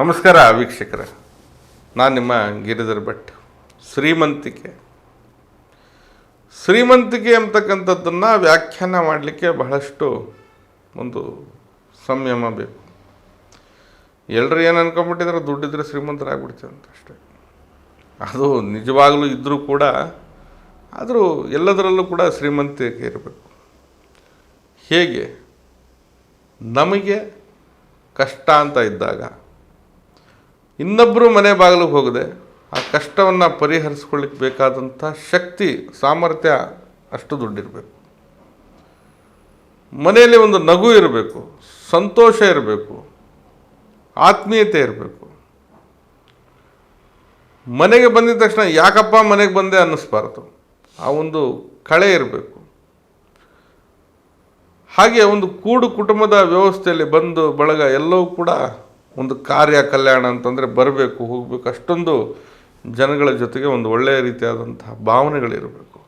ನಮಸ್ಕಾರ ವೀಕ್ಷಕರ. ನಾನು ನಿಮ್ಮ ಗಿರಿಧರ್ ಭಟ್, ಶ್ರೀಮಂತಿಕೆ. ಶ್ರೀಮಂತಿಕೆ ಅಂತಕ್ಕಂಥದ್ದನ್ನು ವ್ಯಾಖ್ಯಾನ ಮಾಡಲಿಕ್ಕೆ ಬಹಳಷ್ಟು ಒಂದು ಸಂಯಮ ಬೇಕು. ಎಲ್ಲರೂ ಏನು ಅನ್ಕೊಂಬಿಟ್ಟಿದ್ರೆ ದುಡ್ಡಿದ್ರೆ ಶ್ರೀಮಂತರಾಗ್ಬಿಡ್ತೀವಿ ಅಂತ ಅಷ್ಟೇ. ಅದು ನಿಜವಾಗಲೂ ಇದ್ದರೂ ಕೂಡ, ಆದರೂ ಎಲ್ಲದರಲ್ಲೂ ಕೂಡ ಶ್ರೀಮಂತಿಕೆ ಇರಬೇಕು. ಹೇಗೆ? ನಮಗೆ ಕಷ್ಟ ಅಂತ ಇದ್ದಾಗ ಇನ್ನೊಬ್ಬರು ಮನೆ ಬಾಗಿಲಿಗೆ ಹೋಗದೆ ಆ ಕಷ್ಟವನ್ನು ಪರಿಹರಿಸ್ಕೊಳ್ಳಿಕ್ಕೆ ಬೇಕಾದಂಥ ಶಕ್ತಿ, ಸಾಮರ್ಥ್ಯ ಅಷ್ಟು ದುಡ್ಡಿರಬೇಕು. ಮನೆಯಲ್ಲಿ ಒಂದು ನಗು ಇರಬೇಕು, ಸಂತೋಷ ಇರಬೇಕು, ಆತ್ಮೀಯತೆ ಇರಬೇಕು. ಮನೆಗೆ ಬಂದಿದ ತಕ್ಷಣ ಯಾಕಪ್ಪ ಮನೆಗೆ ಬಂದೆ ಅನ್ನಿಸ್ಬಾರ್ದು. ಆ ಒಂದು ಕಳೆ ಇರಬೇಕು. ಹಾಗೆ ಒಂದು ಕೂಡು ಕುಟುಂಬದ ವ್ಯವಸ್ಥೆಯಲ್ಲಿ ಬಂದು ಬಳಗ ಎಲ್ಲವೂ ಕೂಡ ಒಂದು ಕಾರ್ಯ ಕಲ್ಯಾಣ ಅಂತಂದರೆ ಬರಬೇಕು, ಹೋಗಬೇಕು, ಅಷ್ಟೊಂದು ಜನಗಳ ಜೊತೆಗೆ ಒಂದು ಒಳ್ಳೆಯ ರೀತಿಯಾದಂತಹ ಭಾವನೆಗಳಿರಬೇಕು.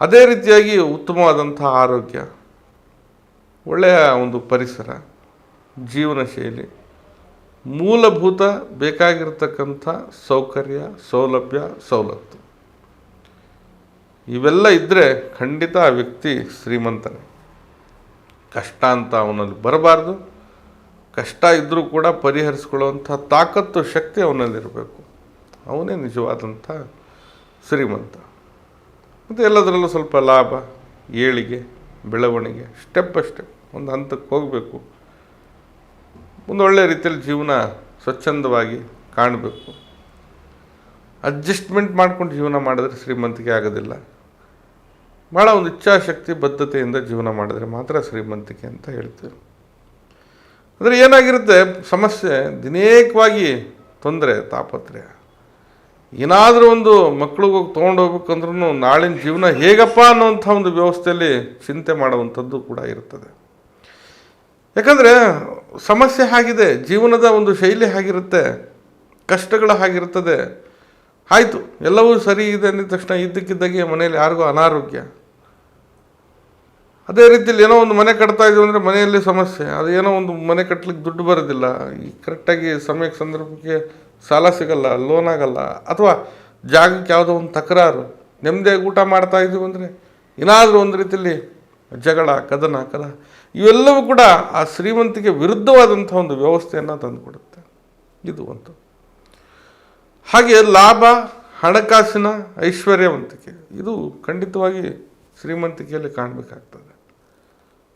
ಅದೇ ರೀತಿಯಾಗಿ ಉತ್ತಮವಾದಂಥ ಆರೋಗ್ಯ, ಒಳ್ಳೆಯ ಒಂದು ಪರಿಸರ, ಜೀವನ ಶೈಲಿ, ಮೂಲಭೂತ ಬೇಕಾಗಿರ್ತಕ್ಕಂಥ ಸೌಕರ್ಯ, ಸೌಲಭ್ಯ, ಸವಲತ್ತು. ಇವೆಲ್ಲ ಇದ್ದರೆ ಖಂಡಿತ ಆ ವ್ಯಕ್ತಿ ಶ್ರೀಮಂತನೇ. ಕಷ್ಟ ಅಂತ ಅವನಲ್ಲಿ ಬರಬಾರ್ದು. ಕಷ್ಟ ಇದ್ದರೂ ಕೂಡ ಪರಿಹರಿಸ್ಕೊಳ್ಳುವಂಥ ತಾಕತ್ತು, ಶಕ್ತಿ ಅವನಲ್ಲಿರಬೇಕು. ಅವನೇ ನಿಜವಾದಂಥ ಶ್ರೀಮಂತ. ಮತ್ತು ಎಲ್ಲದರಲ್ಲೂ ಸ್ವಲ್ಪ ಲಾಭ, ಏಳಿಗೆ, ಬೆಳವಣಿಗೆ ಸ್ಟೆಪ್ ಬೈ ಸ್ಟೆಪ್ ಒಂದು ಹಂತಕ್ಕೆ ಹೋಗಬೇಕು. ಒಂದು ಒಳ್ಳೆಯ ರೀತಿಯಲ್ಲಿ ಜೀವನ ಸ್ವಚ್ಛಂದವಾಗಿ ಕಾಣಬೇಕು. ಅಡ್ಜಸ್ಟ್ಮೆಂಟ್ ಮಾಡ್ಕೊಂಡು ಜೀವನ ಮಾಡಿದ್ರೆ ಶ್ರೀಮಂತಿಕೆ ಆಗೋದಿಲ್ಲ. ಭಾಳ ಒಂದು ಇಚ್ಛಾಶಕ್ತಿ, ಬದ್ಧತೆಯಿಂದ ಜೀವನ ಮಾಡಿದ್ರೆ ಮಾತ್ರ ಶ್ರೀಮಂತಿಕೆ ಅಂತ ಹೇಳ್ತೀವಿ. ಅಂದರೆ ಏನಾಗಿರುತ್ತೆ? ಸಮಸ್ಯೆ, ದಿನೇಕವಾಗಿ ತೊಂದರೆ, ತಾಪತ್ರಯ. ಏನಾದರೂ ಒಂದು ಮಕ್ಳಿಗೆ ತೊಗೊಂಡು ಹೋಗ್ಬೇಕಂದ್ರೂ ನಾಳಿನ ಜೀವನ ಹೇಗಪ್ಪ ಅನ್ನೋಂಥ ಒಂದು ವ್ಯವಸ್ಥೆಯಲ್ಲಿ ಚಿಂತೆ ಮಾಡುವಂಥದ್ದು ಕೂಡ ಇರ್ತದೆ. ಯಾಕಂದರೆ ಸಮಸ್ಯೆ ಆಗಿದೆ, ಜೀವನದ ಒಂದು ಶೈಲಿ ಆಗಿರುತ್ತೆ, ಕಷ್ಟಗಳು ಆಗಿರ್ತದೆ. ಆಯಿತು, ಎಲ್ಲವೂ ಸರಿ ಇದೆ ಅಂದಿದ ತಕ್ಷಣ ಇದ್ದಕ್ಕಿದ್ದಾಗೆ ಮನೆಯಲ್ಲಿ ಯಾರಿಗೂ ಅನಾರೋಗ್ಯ. ಅದೇ ರೀತಿಯಲ್ಲಿ ಏನೋ ಒಂದು ಮನೆ ಕಟ್ತಾ ಇದೀವಿ ಅಂದರೆ ಮನೆಯಲ್ಲಿ ಸಮಸ್ಯೆ. ಅದು ಏನೋ ಒಂದು ಮನೆ ಕಟ್ಟಲಿಕ್ಕೆ ದುಡ್ಡು ಬರೋದಿಲ್ಲ. ಈ ಕರೆಕ್ಟಾಗಿ ಸಮಯಕ್ಕೆ ಸಂದರ್ಭಕ್ಕೆ ಸಾಲ ಸಿಗಲ್ಲ ಲೋನ್ ಆಗಲ್ಲ, ಅಥವಾ ಜಾಗಕ್ಕೆ ಯಾವುದೋ ಒಂದು ತಕರಾರು, ನೆಮ್ಮದಿಯಾಗಿ ಊಟ ಮಾಡ್ತಾ ಇದ್ದೀವಿ ಅಂದರೆ ಏನಾದರೂ ಒಂದು ರೀತಿಯಲ್ಲಿ ಜಗಳ, ಕದನ, ಕದ, ಇವೆಲ್ಲವೂ ಕೂಡ ಆ ಶ್ರೀಮಂತಿಗೆ ವಿರುದ್ಧವಾದಂಥ ಒಂದು ವ್ಯವಸ್ಥೆಯನ್ನು ತಂದುಕೊಡುತ್ತೆ. ಇದು ಒಂದು. ಹಾಗೆ ಲಾಭ, ಹಣಕಾಸಿನ ಐಶ್ವರ್ಯವಂತಿಕೆ. ಇದು ಖಂಡಿತವಾಗಿ ಶ್ರೀಮಂತಿಕೆಯಲ್ಲಿ ಕಾಣಬೇಕಾಗ್ತದೆ.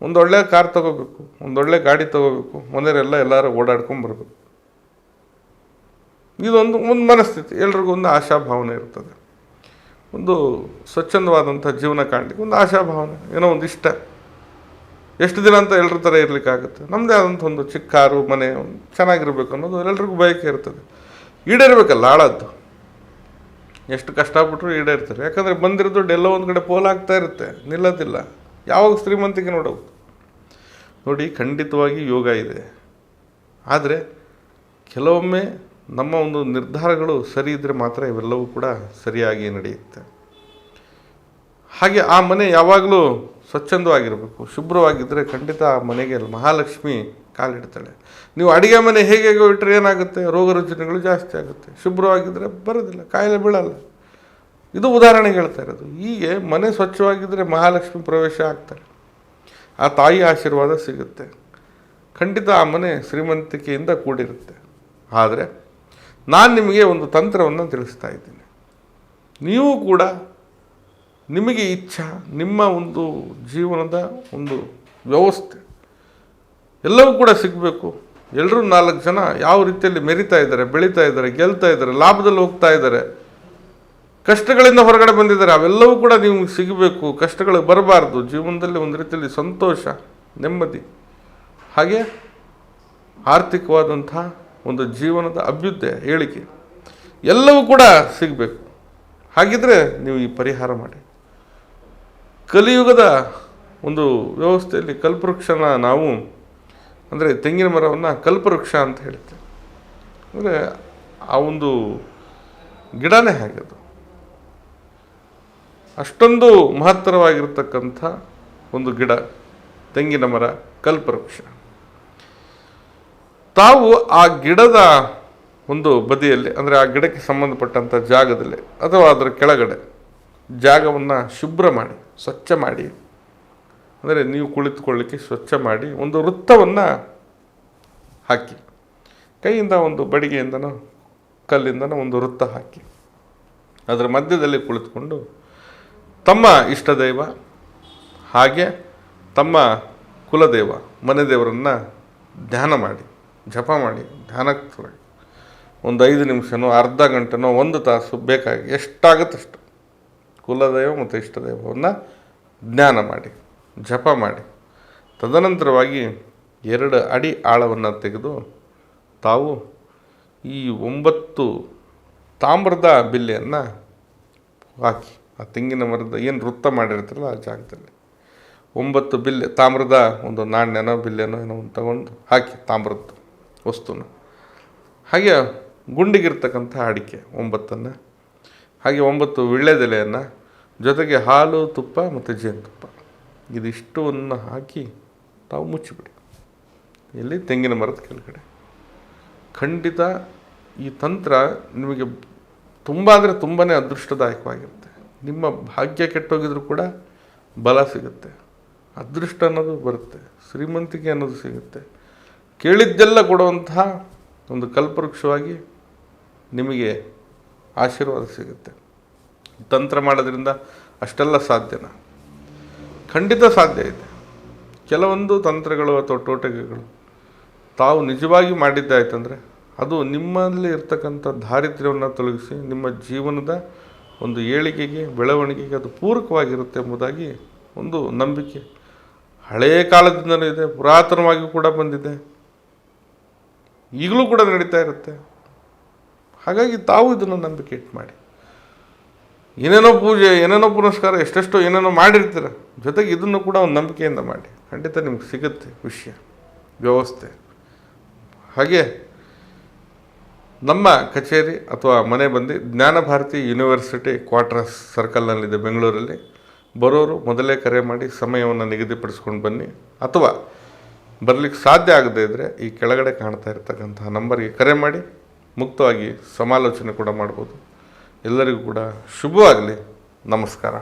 ಒಂದೊಳ್ಳೆ ಕಾರ್ ತಗೋಬೇಕು, ಒಂದೊಳ್ಳೆ ಗಾಡಿ ತಗೋಬೇಕು, ಮನೆಯವರೆಲ್ಲ ಎಲ್ಲರೂ ಓಡಾಡ್ಕೊಂಡು ಬರಬೇಕು. ಇದೊಂದು ಒಂದು ಮನಸ್ಥಿತಿ, ಎಲ್ರಿಗೂ ಒಂದು ಆಶಾಭಾವನೆ ಇರ್ತದೆ. ಒಂದು ಸ್ವಚ್ಛಂದವಾದಂಥ ಜೀವನ ಕಾಣಲಿಕ್ಕೆ ಒಂದು ಆಶಾಭಾವನೆ, ಏನೋ ಒಂದು ಇಷ್ಟ. ಎಷ್ಟು ದಿನ ಅಂತ ಎಲ್ಲರ ಥರ ಇರಲಿಕ್ಕಾಗುತ್ತೆ? ನಮ್ಮದೇ ಆದಂಥ ಒಂದು ಚಿಕ್ಕ ಕಾರು, ಮನೆ, ಒಂದು ಚೆನ್ನಾಗಿರ್ಬೇಕು ಅನ್ನೋದು ಎಲ್ಲರಿಗೂ ಬಯಕೆ ಇರ್ತದೆ. ಈಡೇರಬೇಕಲ್ಲ ಆಳದ್ದು. ಎಷ್ಟು ಕಷ್ಟಪಟ್ಟರು ಈಡೇರ್ತಾರೆ. ಯಾಕಂದರೆ ಬಂದಿರೋ ದುಡ್ಡು ಎಲ್ಲೋ ಒಂದು ಕಡೆ ಪೋಲಾಗ್ತಾ ಇರುತ್ತೆ, ನಿಲ್ಲೋದಿಲ್ಲ. ಯಾವಾಗ ಶ್ರೀಮಂತಿಕೆ ನೋಡೋದು? ನೋಡಿ, ಖಂಡಿತವಾಗಿ ಯೋಗ ಇದೆ. ಆದರೆ ಕೆಲವೊಮ್ಮೆ ನಮ್ಮ ಒಂದು ನಿರ್ಧಾರಗಳು ಸರಿ ಇದ್ದರೆ ಮಾತ್ರ ಇವೆಲ್ಲವೂ ಕೂಡ ಸರಿಯಾಗಿ ನಡೆಯುತ್ತೆ. ಹಾಗೆ ಆ ಮನೆ ಯಾವಾಗಲೂ ಸ್ವಚ್ಛಂದವಾಗಿರಬೇಕು ಶುಭ್ರವಾಗಿದ್ದರೆ ಖಂಡಿತ ಆ ಮನೆಗೆ ಮಹಾಲಕ್ಷ್ಮಿ ಕಾಲಿಡ್ತಾಳೆ. ನೀವು ಅಡುಗೆ ಮನೆ ಹೇಗೆ ಇಟ್ಟರೆ ಏನಾಗುತ್ತೆ? ರೋಗ ರುಜಿನಗಳು ಜಾಸ್ತಿ ಆಗುತ್ತೆ. ಶುಭ್ರವಾಗಿದ್ದರೆ ಬರೋದಿಲ್ಲ, ಕಾಯಿಲೆ ಬೀಳಲ್ಲ. ಇದು ಉದಾಹರಣೆಗೆ ಹೇಳ್ತಾ ಇರೋದು. ಹೀಗೆ ಮನೆ ಸ್ವಚ್ಛವಾಗಿದ್ದರೆ ಮಹಾಲಕ್ಷ್ಮಿ ಪ್ರವೇಶ ಆಗ್ತಾರೆ ಆ ತಾಯಿ ಆಶೀರ್ವಾದ ಸಿಗುತ್ತೆ. ಖಂಡಿತ ಆ ಮನೆ ಶ್ರೀಮಂತಿಕೆಯಿಂದ ಕೂಡಿರುತ್ತೆ. ಆದರೆ ನಾನು ನಿಮಗೆ ಒಂದು ತಂತ್ರವನ್ನು ತಿಳಿಸ್ತಾ ಇದ್ದೀನಿ. ನೀವು ಕೂಡ ನಿಮಗೆ ಇಚ್ಛಾ, ನಿಮ್ಮ ಒಂದು ಜೀವನದ ಒಂದು ವ್ಯವಸ್ಥೆ ಎಲ್ಲವೂ ಕೂಡ ಸಿಗಬೇಕು. ಎಲ್ಲರೂ ನಾಲ್ಕು ಜನ ಯಾವ ರೀತಿಯಲ್ಲಿ ಮೆರಿತಾ ಇದ್ದಾರೆ, ಬೆಳೀತಾ ಇದ್ದಾರೆ, ಗೆಲ್ತಾ ಇದ್ದಾರೆ, ಲಾಭದಲ್ಲಿ ಹೋಗ್ತಾ ಇದ್ದಾರೆ ಕಷ್ಟಗಳಿಂದ ಹೊರಗಡೆ ಬಂದಿದ್ದಾರೆ, ಅವೆಲ್ಲವೂ ಕೂಡ ನಿಮ್ಗೆ ಸಿಗಬೇಕು. ಕಷ್ಟಗಳು ಬರಬಾರ್ದು. ಜೀವನದಲ್ಲಿ ಒಂದು ರೀತಿಯಲ್ಲಿ ಸಂತೋಷ, ನೆಮ್ಮದಿ. ಹಾಗೆ ಆರ್ಥಿಕವಾದಂಥ ಒಂದು ಜೀವನದ ಅಭ್ಯುದಯ ಹೇಳಿಕೆ ಎಲ್ಲವೂ ಕೂಡ ಸಿಗಬೇಕು. ಹಾಗಿದ್ರೆ ನೀವು ಈ ಪರಿಹಾರ ಮಾಡಿ. ಕಲಿಯುಗದ ಒಂದು ವ್ಯವಸ್ಥೆಯಲ್ಲಿ ಕಲ್ಪವೃಕ್ಷನ ನಾವು, ಅಂದರೆ ತೆಂಗಿನ ಮರವನ್ನು ಕಲ್ಪವೃಕ್ಷ ಅಂತ ಹೇಳ್ತೇವೆ. ಅಂದರೆ ಆ ಒಂದು ಗಿಡನೇ ಹಾಗೆ ಅಷ್ಟೊಂದು ಮಹತ್ತರವಾಗಿರ್ತಕ್ಕಂಥ ಒಂದು ಗಿಡ, ತೆಂಗಿನ ಮರ, ಕಲ್ಪವೃಕ್ಷ. ತಾವು ಆ ಗಿಡದ ಒಂದು ಬದಿಯಲ್ಲಿ, ಅಂದರೆ ಆ ಗಿಡಕ್ಕೆ ಸಂಬಂಧಪಟ್ಟಂಥ ಜಾಗದಲ್ಲಿ, ಅಥವಾ ಅದರ ಕೆಳಗಡೆ ಜಾಗವನ್ನು ಶುಭ್ರ ಮಾಡಿ, ಸ್ವಚ್ಛ ಮಾಡಿ, ಅಂದರೆ ನೀವು ಕುಳಿತುಕೊಳ್ಳಿಕ್ಕೆ ಸ್ವಚ್ಛ ಮಾಡಿ ಒಂದು ವೃತ್ತವನ್ನು ಹಾಕಿ, ಕೈಯಿಂದ ಒಂದು ಬಡಿಗೆಯಿಂದನೋ ಕಲ್ಲಿಂದನೋ ಒಂದು ವೃತ್ತ ಹಾಕಿ, ಅದರ ಮಧ್ಯದಲ್ಲಿ ಕುಳಿತುಕೊಂಡು ತಮ್ಮ ಇಷ್ಟ ದೈವ ಹಾಗೆ ತಮ್ಮ ಕುಲದೇವ ಮನೆ ದೇವರನ್ನು ಧ್ಯಾನ ಮಾಡಿ, ಜಪ ಮಾಡಿ, ಧ್ಯಾನಕ್ಕೆ ಒಂದು ಐದು ನಿಮಿಷನೋ, ಅರ್ಧ ಗಂಟೆನೋ, ಒಂದು ತಾಸು ಬೇಕಾಗಿ ಎಷ್ಟಾಗುತ್ತಷ್ಟು ಕುಲದೈವ ಮತ್ತು ಇಷ್ಟದೈವವನ್ನು ಜ್ಞಾನ ಮಾಡಿ, ಜಪ ಮಾಡಿ. ತದನಂತರವಾಗಿ ಎರಡು ಅಡಿ ಆಳವನ್ನು ತೆಗೆದು ತಾವು ಈ ಒಂಬತ್ತು ತಾಮ್ರದ ಬಿಲ್ಲೆಯನ್ನು ಹಾಕಿ. ಆ ತೆಂಗಿನ ಮರದ ಏನು ವೃತ್ತ ಮಾಡಿರ್ತಾರಲ್ಲ ಆ ಜಾಗದಲ್ಲಿ. ಒಂಬತ್ತು ಬಿಲ್ಲೆ, ತಾಮ್ರದ ಒಂದು ನಾಣ್ಯನೋ ಬಿಲ್ಲೆನೋ ಏನೋ ಒಂದು ತಗೊಂಡು ಹಾಕಿ ತಾಮ್ರದ ವಸ್ತುನ. ಹಾಗೆ ಗುಂಡಿಗಿರ್ತಕ್ಕಂಥ ಅಡಿಕೆ ಒಂಬತ್ತನ್ನು, ಹಾಗೆ ಒಂಬತ್ತು ವಿಳ್ಳೆದೆಲೆಯನ್ನು, ಜೊತೆಗೆ ಹಾಲು, ತುಪ್ಪ ಮತ್ತು ಜೇನುತುಪ್ಪ. ಇದಿಷ್ಟವನ್ನು ಹಾಕಿ ತಾವು ಮುಚ್ಚಿಬಿಡಿ. ಎಲ್ಲಿ? ತೆಂಗಿನ ಮರದ ಕೆಳಗಡೆ. ಖಂಡಿತ ಈ ತಂತ್ರ ನಿಮಗೆ ತುಂಬ ಅಂದರೆ ತುಂಬಾ ಅದೃಷ್ಟದಾಯಕವಾಗಿರುತ್ತೆ ನಿಮ್ಮ ಭಾಗ್ಯ ಕೆಟ್ಟೋಗಿದ್ರು ಕೂಡ ಬಲ ಸಿಗುತ್ತೆ. ಅದೃಷ್ಟ ಅನ್ನೋದು ಬರುತ್ತೆ. ಶ್ರೀಮಂತಿಕೆ ಅನ್ನೋದು ಸಿಗುತ್ತೆ. ಕೇಳಿದ್ದೆಲ್ಲ ಕೊಡುವಂತಹ ಒಂದು ಕಲ್ಪವೃಕ್ಷವಾಗಿ ನಿಮಗೆ ಆಶೀರ್ವಾದ ಸಿಗುತ್ತೆ. ತಂತ್ರ ಮಾಡೋದ್ರಿಂದ ಅಷ್ಟೆಲ್ಲ ಸಾಧ್ಯನಾ? ಖಂಡಿತ ಸಾಧ್ಯ ಇದೆ. ಕೆಲವೊಂದು ತಂತ್ರಗಳು ಅಥವಾ ಟೋಟಿಕೆಗಳು ತಾವು ನಿಜವಾಗಿ ಮಾಡಿದ್ದಾಯ್ತಂದರೆ ಅದು ನಿಮ್ಮಲ್ಲಿ ಇರ್ತಕ್ಕಂಥ ದಾರಿದ್ರ್ಯವನ್ನು ತೊಲಗಿಸಿ ನಿಮ್ಮ ಜೀವನದ ಒಂದು ಏಳಿಗೆಗೆ, ಬೆಳವಣಿಗೆಗೆ ಅದು ಪೂರಕವಾಗಿರುತ್ತೆ ಎಂಬುದಾಗಿ ಒಂದು ನಂಬಿಕೆ. ಹಳೆಯ ಕಾಲದಿಂದಲೂ ಇದೆ ಪುರಾತನವಾಗಿ ಕೂಡ ಬಂದಿದೆ. ಈಗಲೂ ಕೂಡ ನಡೀತಾ ಇರುತ್ತೆ. ಹಾಗಾಗಿ ತಾವು ಇದನ್ನು ನಂಬಿಕೆ ಇಟ್ಟು ಮಾಡಿ. ಏನೇನೋ ಪೂಜೆ, ಏನೇನೋ ಪುನಸ್ಕಾರ, ಎಷ್ಟೆಷ್ಟೋ ಏನೇನೋ ಮಾಡಿರ್ತೀರ, ಜೊತೆಗೆ ಇದನ್ನು ಕೂಡ ಒಂದು ನಂಬಿಕೆಯಿಂದ ಮಾಡಿ. ಖಂಡಿತ ನಿಮ್ಗೆ ಸಿಗುತ್ತೆ ವಿಷಯ, ವ್ಯವಸ್ಥೆ. ಹಾಗೆ ನಮ್ಮ ಕಚೇರಿ ಅಥವಾ ಮನೆ ಬಂದು ಜ್ಞಾನಭಾರತಿ ಯೂನಿವರ್ಸಿಟಿ ಕ್ವಾರ್ಟರ್ಸ್ ಸರ್ಕಲ್ನಲ್ಲಿದೆ ಬೆಂಗಳೂರಲ್ಲಿ. ಬರೋರು ಮೊದಲೇ ಕರೆ ಮಾಡಿ ಸಮಯವನ್ನು ನಿಗದಿಪಡಿಸ್ಕೊಂಡು ಬನ್ನಿ. ಅಥವಾ ಬರಲಿಕ್ಕೆ ಸಾಧ್ಯ ಆಗದೇ ಇದ್ದರೆ ಈ ಕೆಳಗಡೆ ಕಾಣ್ತಾ ಇರ್ತಕ್ಕಂತಹ ನಂಬರ್ಗೆ ಕರೆ ಮಾಡಿ ಮುಕ್ತವಾಗಿ ಸಮಾಲೋಚನೆ ಕೂಡ ಮಾಡ್ಬೋದು. ಎಲ್ಲರಿಗೂ ಕೂಡ ಶುಭವಾಗಲಿ. ನಮಸ್ಕಾರ.